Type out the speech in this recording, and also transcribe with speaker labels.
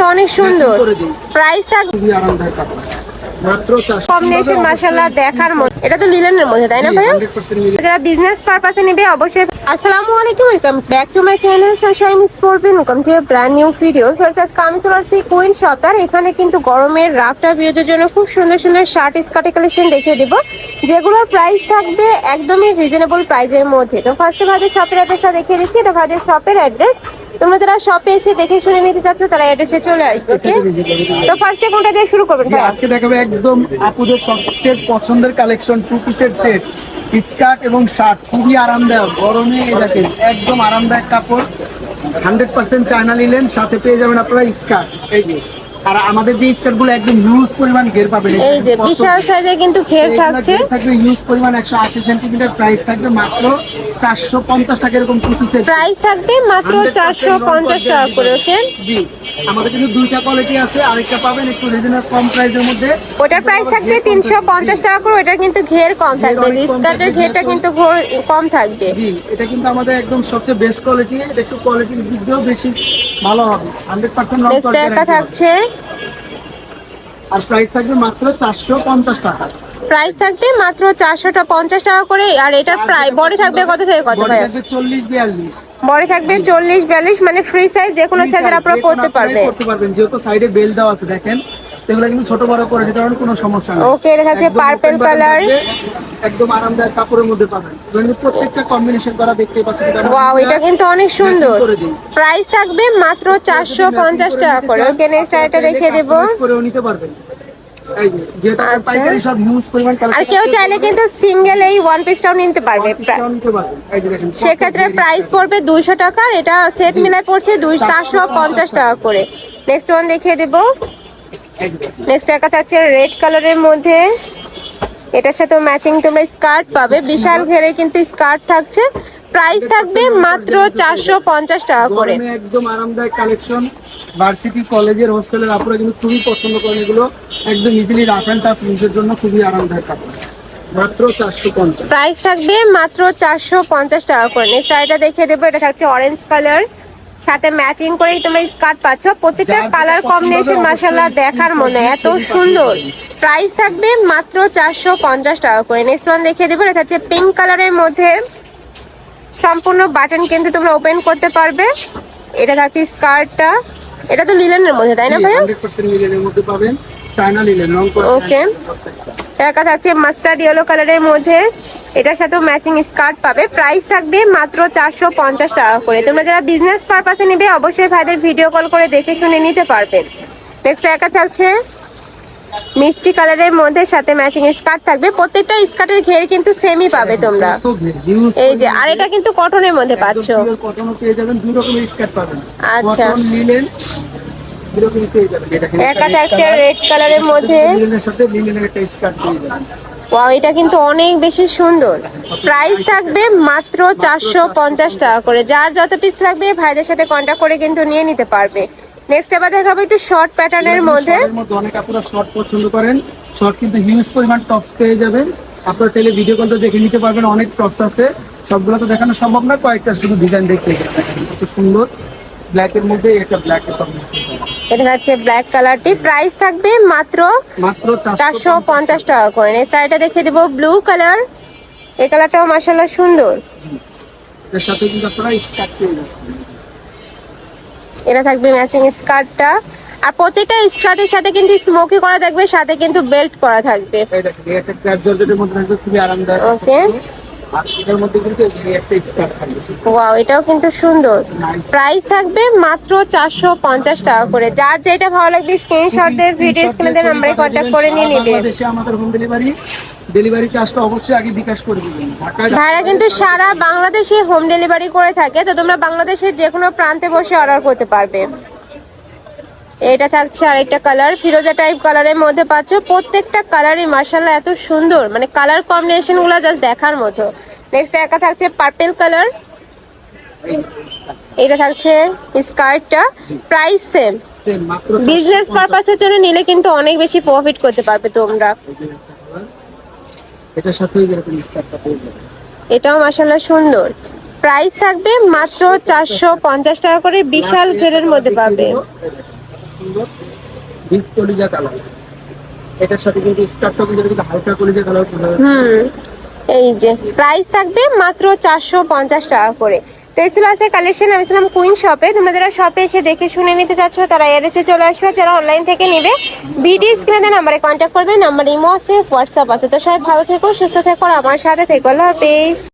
Speaker 1: কিন্তু অনেক সুন্দর। প্রাইস কম্বিনেশন মাশাআল্লাহ দেখার মতো এটা তো লিলেনের মধ্যে তাই না ভাইয়া? যারা বিজনেস পারপাসে নেবে অবশ্যই আসসালামু আলাইকুম welcome back to my channel sunshine sportbin welcome to brand new video first আজকে আমি চলে আসছি কুইন শপার এখানে কিন্তু গরমের রাফটার ভিডিওর জন্য খুব সুন্দর সুন্দর শার্ট স্কার্টের কালেকশন দেখিয়ে দেবো। যেগুলোর প্রাইস থাকবে একদমই রিজনেবল প্রাইসের মধ্যে। তো ফার্স্টে ভাজের শপের অ্যাড্রেসটা দেখিয়ে দিচ্ছি। এটা ভাজের শপের অ্যাড্রেস তোমরা যারা শপে এসে দেখে শুনে নিতে চাচ্ছ তারা এড্রেসে চলে আসবে ওকে তো ফার্স্টে কোনটা দিয়ে শুরু করবেন
Speaker 2: আজকে দেখাবো একদম আপুদের সবচেয়ে পছন্দের কালেকশন টু পিসের সেট স্কার্ট এবং শার্ট খুবই আরামদায়ক গরমে দেখেন একদম আরামদায়ক কাপড় হান্ড্রেড পার্সেন্ট চায়না নিলেন সাথে পেয়ে যাবেন আপনারা স্কার্ট এই যে। আর আমাদের যে একদম হিউজ পরিমাণ ঘের পাবেন
Speaker 1: এই যে বিশাল সাইজের কিন্তু ঘের থাকছে।
Speaker 2: থাকবে হিউজ পরিমাণ প্রাইস থাকবে মাত্র চারশো পঞ্চাশ টাকা এরকম
Speaker 1: প্রাইস থাকবে। মাত্র
Speaker 2: 100%
Speaker 1: চারশো পঞ্চাশ টাকা করে ওকে
Speaker 2: জি আমাদের কিন্তু দুইটা কোয়ালিটি আছে আরেকটা পাবেন একটু রিজনেবল কম প্রাইসের মধ্যে।
Speaker 1: ওটার প্রাইস থাকবে তিনশো পঞ্চাশ টাকা করে ওটার কিন্তু ঘের কম থাকবে স্কার্টের ঘেরটা কিন্তু কম থাকবে।
Speaker 2: জি এটা কিন্তু আমাদের একদম সবচেয়ে বেস্ট কোয়ালিটি এটা একটু কোয়ালিটির দিক দিয়েও বেশি ভালো হবে।
Speaker 1: থাকছে
Speaker 2: আর প্রাইস থাকবে মাত্র চারশো পঞ্চাশ টাকা।
Speaker 1: প্রাইস থাকবে মাত্র চারশোটা পঞ্চাশ টাকা করে আর এটার প্রায় বডি থাকবে কত থেকে কত ভাই
Speaker 2: থাকবে চল্লিশ বিয়াল্লিশ।
Speaker 1: বডি থাকবে চল্লিশ বিয়াল্লিশ মানে ফ্রি সাইজ যে কোনো সাইজের আপনারা পড়তে পারবেন
Speaker 2: করতে পারবেন যেহেতু সাইডে বেল দেওয়া আছে দেখেন। এগুলো কিন্তু ছোট বড় করে নিতে কোনো সমস্যা নেই।
Speaker 1: Okay, এটা
Speaker 2: button
Speaker 1: color।
Speaker 2: থাকবে, একদম আরামদায়ক কাপড়ের মধ্যে পাবেন। প্রত্যেকটা কম্বিনেশন করা দেখতে পাচ্ছেন
Speaker 1: ওয়াও এটা কিন্তু অনেক সুন্দর। প্রাইস থাকবে মাত্র চারশো পঞ্চাশ টাকা করে। ওকে নেক্সট আরেকটা দেখিয়ে দেবো।
Speaker 2: করেও নিতে পারবেন।
Speaker 1: আচ্ছা। আর কেউ চাইলে কিন্তু সিঙ্গেল এই ওয়ান পিসটাও নিতে পারবে। সেক্ষেত্রে প্রাইস পড়বে দুইশো টাকা এটা সেট পড়ছে দুই চারশো পঞ্চাশ টাকা। করে। নেক্সট ওয়ান দেখিয়ে দেবো। নেক্সট একটা থাকছে রেড কালারের মধ্যে। এটার সাথে ম্যাচিং তোমরা স্কার্ট পাবে। বিশাল ঘেরে কিন্তু স্কার্ট থাকছে। প্রাইস থাকবে মাত্র চারশো পঞ্চাশ টাকা করে।
Speaker 2: একদম আরামদায়ক কালেকশন ভার্সিটি কলেজের হোস্টেলের আপুরা কিন্তু খুবই পছন্দ করেন এগুলো। একদম ইজিলি রাফ অ্যান্ড টাফ ইউজের জন্য খুবই আরামদায়ক কাপড়। মাত্র চারশো পঞ্চাশ।
Speaker 1: প্রাইস থাকবে মাত্র চারশো পঞ্চাশ টাকা করে। নেক্সট এটা দেখিয়ে দেবো। এটা থাকছে অরেঞ্জ কালার সাথে ম্যাচিং করেই তোমরা স্কার্ট পাচ্ছ।
Speaker 2: প্রতিটা
Speaker 1: কালার কম্বিনেশন মাসাল্লাহ দেখার মনে। এত সুন্দর। প্রাইস থাকবে মাত্র চারশো পঞ্চাশ টাকা করে। নেক্সট ওয়ান দেখিয়ে দেবো। এটা হচ্ছে পিঙ্ক কালারের মধ্যে সম্পূর্ণ বাটন কিন্তু তোমরা ওপেন করতে পারবে। এটা থাকছে স্কার্টটা এটা তো লিলেনের মধ্যে তাই না ভাইয়া?
Speaker 2: হান্ড্রেড পার্সেন্ট লিলেনের মধ্যে পাবেন। চায়না লিলেন রং করা
Speaker 1: Okay. একা থাকছে মাস্টার্ড ইয়েলো কালারের মধ্যে। এটার সাথেও ম্যাচিং স্কার্ট পাবে। প্রাইস থাকবে মাত্র চারশো পঞ্চাশ টাকা করে। তোমরা যারা বিজনেস পারপাসে নেবে অবশ্যই ভাইদের ভিডিও কল করে দেখে শুনে নিতে পারবেন। নেক্সট একা থাকছে মিষ্টি কালারের মধ্যে সাথে ম্যাচিং স্কার্ট থাকবে। প্রত্যেকটা স্কার্টের ঘের কিন্তু সেমই পাবে তোমরা। এই যে আর এটা কিন্তু কটনের মধ্যে পাচ্ছ।
Speaker 2: ও পেয়ে যাবেন দুই রকমের স্কার্ট পাবেন।
Speaker 1: আচ্ছা।
Speaker 2: পেয়ে যাবেন দেখেন,
Speaker 1: একা
Speaker 2: একটা
Speaker 1: থাকছে রেড কালারের মধ্যে
Speaker 2: লিলেনের সাথে লিলেনের একটা স্কার্ট পেয়ে যাবেন
Speaker 1: ওয়াও এটা কিন্তু অনেক বেশি সুন্দর। প্রাইস থাকবে মাত্র চারশো পঞ্চাশ টাকা করে। যার যত পিস লাগবে ভাইদের সাথে কন্ট্যাক্ট করে কিন্তু নিয়ে নিতে পারবে। নেক্সট এবার দেখাবো একটু শর্ট প্যাটার্নের মধ্যে।
Speaker 2: অনেক আপনারা শর্ট পছন্দ করেন। শর্ট কিন্তু হিউজ পরিমাণ টপ পেয়ে যাবেন। আপনারা চাইলে ভিডিও কলটা দেখে নিতে পারবেন অনেক টপস আছে। সবগুলো তো দেখানো সম্ভব না কয়েকটা শুধু ডিজাইন দেখতে খুব সুন্দর। ব্ল্যাকের মধ্যে একটা ব্ল্যাক
Speaker 1: এটা হচ্ছে ব্ল্যাক কালারটি প্রাইস থাকবে মাত্র
Speaker 2: মাত্র
Speaker 1: চারশো
Speaker 2: চারশো
Speaker 1: পঞ্চাশ টাকা করে। নেক্সট এটা দেখে দেবো ব্লু কালার এই কালারটাও মাসাল্লাহ সুন্দর।
Speaker 2: এর সাথে কিন্তু আপনারা স্কার্ট পেয়ে যাচ্ছেন
Speaker 1: এটা থাকবে ম্যাচিং স্কার্টটা আর প্রত্যেকটা স্কার্টের সাথে কিন্তু স্মোকি করা থাকবে সাথে কিন্তু বেল্ট করা থাকবে।
Speaker 2: এই দেখেন এই ক্র্যাপ জর্জেটের মধ্যে থাকবে খুবই আরামদায়ক।
Speaker 1: Okay.
Speaker 2: আর এটার মধ্যে কিন্তু একটা স্কার্ট থাকবে
Speaker 1: ওয়াও এটাও কিন্তু সুন্দর. প্রাইস থাকবে মাত্র চারশো পঞ্চাশ টাকা করে। যার যেটা ভালো লাগবে স্ক্রিনশট দিয়ে ভিডিও স্ক্রিনে দিয়ে নাম্বারে কন্ট্যাক্ট করে নিয়ে নেবে।
Speaker 2: বাংলাদেশে আমাদের হোম ডেলিভারি ডেলিভারি চার্জটা অবশ্যই আগে বিকাশ করে দিবেন।
Speaker 1: ভাইরা কিন্তু সারা বাংলাদেশে হোম ডেলিভারি করে থাকে তো তোমরা বাংলাদেশের যে কোনো প্রান্তে বসে অর্ডার করতে পারবে। এটা থাকছে আরেকটা কালার ফিরোজা টাইপ কালারের মধ্যে পাচ্ছ। প্রত্যেকটা কালারই মার্শাল্লাহ এত সুন্দর মানে কালার কম্বিনেশনগুলো জাস্ট দেখার মতো। নেক্সট একা থাকছে পার্পেল কালার এটা থাকছে স্কার্টটা প্রাইস সেম বিজনেস পারপাসের জন্য নিলে কিন্তু অনেক বেশি প্রফিট করতে পারবে তোমরা।
Speaker 2: এটার সাথে এরকম স্কার্টটা পেয়ে
Speaker 1: এটাও মাসাল্লাহ সুন্দর। প্রাইস থাকবে মাত্র চারশো পঞ্চাশ টাকা করে বিশাল ঘেরের মধ্যে পাবে।
Speaker 2: ডিপ কলিজা কালার। এটার সাথে কিন্তু স্কার্টটাও কিন্তু কিন্তু হালকা কলিজা কালার
Speaker 1: হুম। এই যে প্রাইস থাকবে মাত্র চারশো পঞ্চাশ টাকা করে। তো আছে কালেকশন আমি ছিলাম কুইন শপে তোমরা যারা শপে এসে দেখে শুনে নিতে চাচ্ছ, তারা এড্রেসে চলে আসবে। যারা অনলাইন থেকে নেবে, ভিডিও স্ক্রিনে নাম্বারে কন্ট্যাক্ট করবে। নাম্বার ইমো আছে হোয়াটসঅ্যাপ আছে। তো সবাই ভালো থেকো, সুস্থ থেকো আমার সাথে থেকো। আল্লাহ হাফেজ।